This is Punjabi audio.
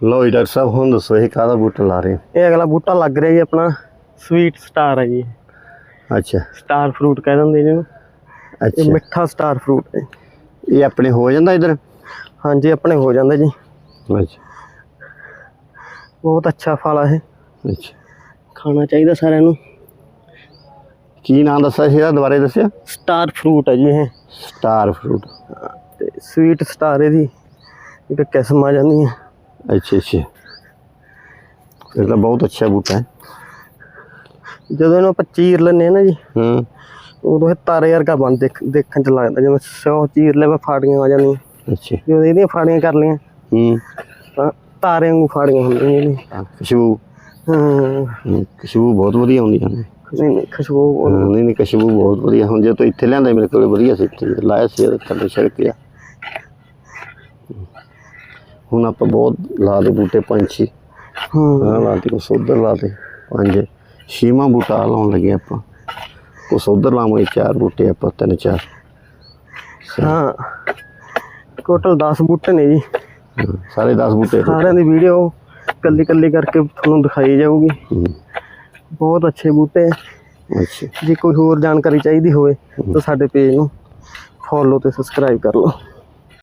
ਲੋ ਜੀ ਡਾਕਟਰ ਸਾਹਿਬ ਹੁਣ ਦੱਸੋ ਇਹ ਕਾਹਦਾ ਬੂਟਾ ਲਾ ਰਹੇ ਹੋ? ਇਹ ਅਗਲਾ ਬੂਟਾ ਲੱਗ ਰਿਹਾ ਜੀ ਆਪਣਾ ਸਵੀਟ ਸਟਾਰ ਹੈ ਜੀ। ਅੱਛਾ। ਸਟਾਰ ਫਰੂਟ ਕਹਿ ਦਿੰਦੇ ਜਿਹਨੂੰ ਇਹ ਅੱਛਾ। ਮਿੱਠਾ ਸਟਾਰ ਫਰੂਟ ਹੈ। ਇਹ ਆਪਣੇ ਹੋ ਜਾਂਦਾ ਇਧਰ? ਹਾਂਜੀ ਆਪਣੇ ਹੋ ਜਾਂਦਾ ਜੀ। ਅੱਛਾ। ਬਹੁਤ ਅੱਛਾ ਫਲ ਹੈ ਇਹ। ਅੱਛਾ। ਖਾਣਾ ਚਾਹੀਦਾ ਸਾਰਿਆਂ ਨੂੰ। ਕੀ ਨਾਮ ਦੱਸਿਆ ਸੀ ਇਹਦਾ ਦੁਬਾਰੇ ਦੱਸਿਆ? ਸਟਾਰ ਫਰੂਟ ਹੈ ਜੀ ਇਹ। ਸਟਾਰ ਫਰੂਟ ਤੇ ਸਵੀਟ ਸਟਾਰ ਇਹਦੀ ਇੱਕ ਕਿਸਮ ਆ ਜਾਂਦੀ ਹੈ। ਅੱਛਾ ਅੱਛਾ। ਫਿਰ ਤਾਂ ਬਹੁਤ ਅੱਛਾ ਬੂਟਾ ਹੈ। ਜਦੋਂ ਇਹਨੂੰ ਆਪਾਂ ਚੀਰ ਲੈਂਦੇ ਹਾਂ ਨਾ ਜੀ ਹੂੰ। ਉਦੋਂ ਇਹ ਤਾਰੇ ਵਰਗਾ ਬਣ ਦੇਖ ਦੇਖਣ ਚ ਲੱਗਦਾ ਜਿਵੇਂ ਸੌ ਚੀਰ ਲੈ ਫਾੜੀਆਂ ਆ ਜਾਂਦੀਆਂ। ਅੱਛਾ। ਜਦੋਂ ਇਹਦੀਆਂ ਫਾੜੀਆਂ ਕਰ ਲਈਆਂ ਹੂੰ। ਤਾਂ ਤਾਰੇ ਵਾਂਗੂ ਫਾੜੀਆਂ ਹੁੰਦੀਆਂ ਹਾਂ, ਖੁਸ਼ਬੂ। ਹਾਂ। ਹੂੰ, ਖੁਸ਼ਬੂ ਬਹੁਤ ਵਧੀਆ ਆਉਂਦੀ ਹਨ ਨਹੀਂ ਨਹੀਂ ਖੁਸ਼ਬੂ ਨਹੀਂ ਨਹੀਂ ਖੁਸ਼ਬੂ ਬਹੁਤ ਵਧੀਆ। ਹੁਣ ਜੇ ਤੂੰ ਇੱਥੇ ਲਿਆਂਦਾ ਮੇਰੇ ਕੋਲ ਵਧੀਆ ਸੀ ਲਾਇਆ ਸੀ ਥੱਲੇ ਛਿੜਕਿਆ ਹੁਣ ਆਪਾਂ ਬਹੁਤ ਲਾ ਦੇ ਬੂਟੇ ਪੰਜ ਛੇ ਹਾਂ ਲਾ ਦੇ ਕੁਛ ਉੱਧਰ ਲਾ ਦੇ ਪੰਜ ਛੇਵਾਂ ਬੂਟਾ ਲਾਉਣ ਲੱਗੇ ਆਪਾਂ। ਕੁਛ ਉੱਧਰ ਲਾਵਾਂਗੇ ਚਾਰ ਬੂਟੇ ਆਪਾਂ ਤਿੰਨ ਚਾਰ। ਹਾਂ। ਟੋਟਲ 10 ਬੂਟੇ ਨੇ ਜੀ। ਸਾਰੇ 10 ਬੂਟੇ ਸਾਰਿਆਂ ਦੀ ਵੀਡੀਓ ਕੱਲੀ ਕੱਲੀ ਕਰਕੇ ਤੁਹਾਨੂੰ ਦਿਖਾਈ ਜਾਊਗੀ। ਬਹੁਤ ਅੱਛੇ ਬੂਟੇ। ਅੱਛਾ। ਜੇ ਕੋਈ ਹੋਰ ਜਾਣਕਾਰੀ ਚਾਹੀਦੀ ਹੋਵੇ ਤਾਂ ਸਾਡੇ ਪੇਜ ਨੂੰ ਫੋਲੋ ਤੇ ਸਬਸਕ੍ਰਾਈਬ ਕਰ ਲਓ।